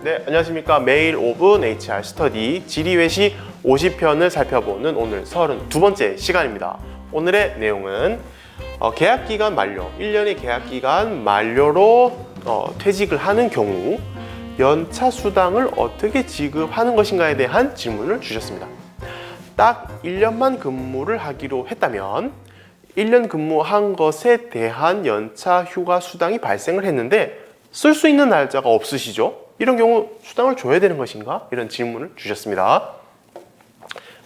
네, 안녕하십니까. 매일 5분 HR 스터디 지리외시 50편을 살펴보는 오늘 32번째 시간입니다. 오늘의 내용은 어, 계약기간 만료, 1년의 계약기간 만료로 어, 퇴직을 하는 경우 연차 수당을 어떻게 지급하는 것인가에 대한 질문을 주셨습니다. 딱 1년만 근무를 하기로 했다면 1년 근무한 것에 대한 연차 휴가 수당이 발생을 했는데 쓸 수 있는 날짜가 없으시죠? 이런 경우 수당을 줘야 되는 것인가? 이런 질문을 주셨습니다.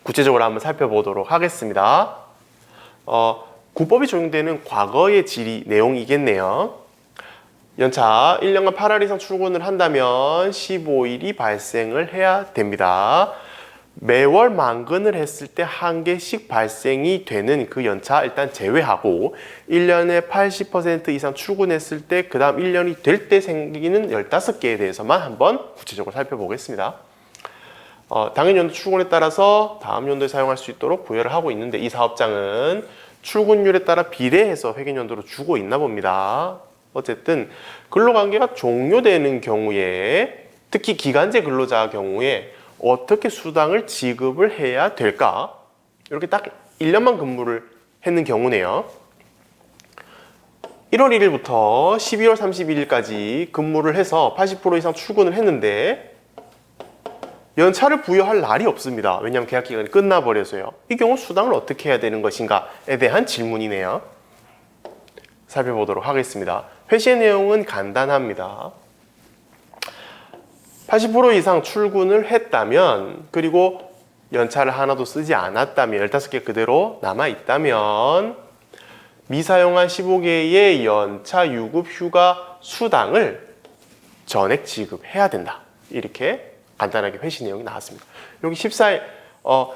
구체적으로 한번 살펴보도록 하겠습니다. 어, 국법이 적용되는 과거의 질의 내용이겠네요. 연차 1년간 8월 이상 출근을 한다면 15일이 발생을 해야 됩니다. 매월 만근을 했을 때 한 개씩 발생이 되는 그 연차 일단 제외하고 1년에 80% 이상 출근했을 때 그 다음 1년이 될 때 생기는 15개에 대해서만 한번 구체적으로 살펴보겠습니다. 어, 당연 연도 출근에 따라서 다음 연도에 사용할 수 있도록 부여를 하고 있는데 이 사업장은 출근율에 따라 비례해서 회계 연도로 주고 있나 봅니다. 어쨌든 근로관계가 종료되는 경우에 특히 기간제 근로자 경우에 어떻게 수당을 지급을 해야 될까? 이렇게 딱 1년만 근무를 했는 경우네요. 1월 1일부터 12월 31일까지 근무를 해서 80% 이상 출근을 했는데 연차를 부여할 날이 없습니다. 왜냐하면 계약 기간이 끝나버려서요. 이 경우 수당을 어떻게 해야 되는 것인가에 대한 질문이네요. 살펴보도록 하겠습니다. 회시의 내용은 간단합니다. 80% 이상 출근을 했다면 그리고 연차를 하나도 쓰지 않았다면 15개 그대로 남아 있다면 미사용한 15개의 연차 유급 휴가 수당을 전액 지급해야 된다. 이렇게 간단하게 회시 내용이 나왔습니다. 여기 14일 어,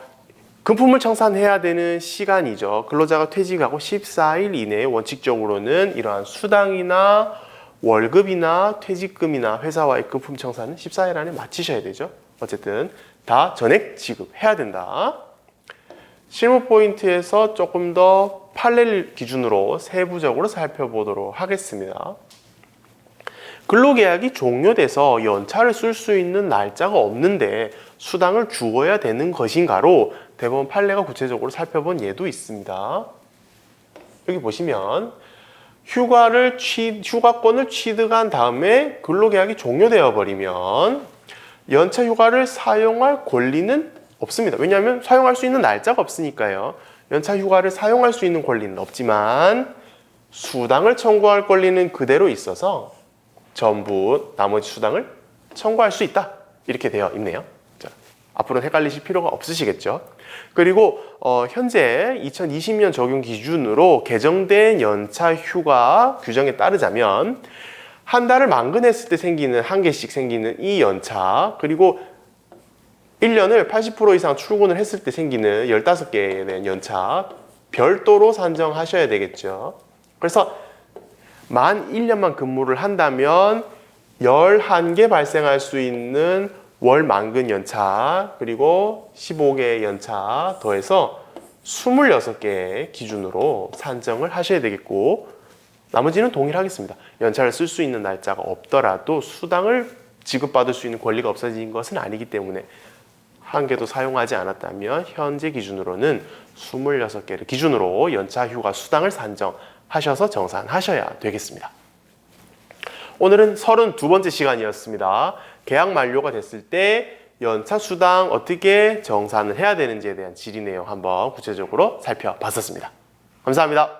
금품을 청산해야 되는 시간이죠. 근로자가 퇴직하고 14일 이내에 원칙적으로는 이러한 수당이나 월급이나 퇴직금이나 회사와의 금품 청산은 14일 안에 마치셔야 되죠. 어쨌든 다 전액 지급해야 된다. 실무 포인트에서 조금 더 판례 기준으로 세부적으로 살펴보도록 하겠습니다. 근로계약이 종료돼서 연차를 쓸 수 있는 날짜가 없는데 수당을 주어야 되는 것인가로 대법원 판례가 구체적으로 살펴본 예도 있습니다. 여기 보시면 휴가를 취, 휴가권을 취득한 다음에 근로계약이 종료되어 버리면 연차 휴가를 사용할 권리는 없습니다. 왜냐하면 사용할 수 있는 날짜가 없으니까요. 연차 휴가를 사용할 수 있는 권리는 없지만 수당을 청구할 권리는 그대로 있어서 전부 나머지 수당을 청구할 수 있다. 이렇게 되어 있네요. 자, 앞으로는 헷갈리실 필요가 없으시겠죠. 그리고 어, 현재 2020년 적용 기준으로 개정된 연차 휴가 규정에 따르자면 한 달을 만근했을 때 생기는 한 개씩 생기는 이 연차 그리고 1년을 80% 이상 출근을 했을 때 생기는 15개에 대한 연차 별도로 산정하셔야 되겠죠. 그래서 만 1년만 근무를 한다면 11개 발생할 수 있는 월 만근 연차 그리고 15개의 연차 더해서 26개 기준으로 산정을 하셔야 되겠고 나머지는 동일하겠습니다. 연차를 쓸 수 있는 날짜가 없더라도 수당을 지급받을 수 있는 권리가 없어진 것은 아니기 때문에 한 개도 사용하지 않았다면 현재 기준으로는 26개를 기준으로 연차 휴가 수당을 산정하셔서 정산하셔야 되겠습니다. 오늘은 32번째 시간이었습니다. 계약 만료가 됐을 때 연차 수당 어떻게 정산을 해야 되는지에 대한 질의 내용 한번 구체적으로 살펴봤었습니다. 감사합니다.